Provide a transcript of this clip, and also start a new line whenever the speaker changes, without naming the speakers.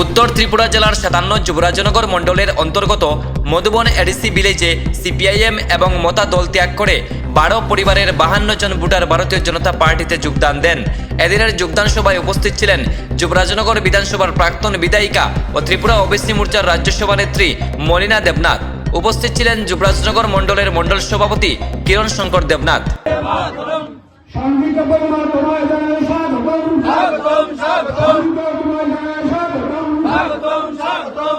উত্তর ত্রিপুরা জেলার সাতান্ন যুবরাজনগর মণ্ডলের অন্তর্গত মধুবন এডিসি ভিলেজে সিপিআইএম এবং মতা দল ত্যাগ করে বারো পরিবারের বাহান্ন জন ভোটার ভারতীয় জনতা পার্টিতে যোগদান দেন। এদিনের যোগদান সভায় উপস্থিত ছিলেন যুবরাজনগর বিধানসভার প্রাক্তন বিধায়িকা ও ত্রিপুরা ওবিসি মোর্চার রাজ্যসভা নেত্রী মলিনা দেবনাথ। উপস্থিত ছিলেন যুবরাজনগর মণ্ডলের মণ্ডল সভাপতি কিরণ শঙ্কর দেবনাথ
সংগীত বলমা তোমায় জানাই স্বাগতম
স্বাগতম স্বাগতম
সংগীত তোমায় জানাই স্বাগতম
স্বাগতম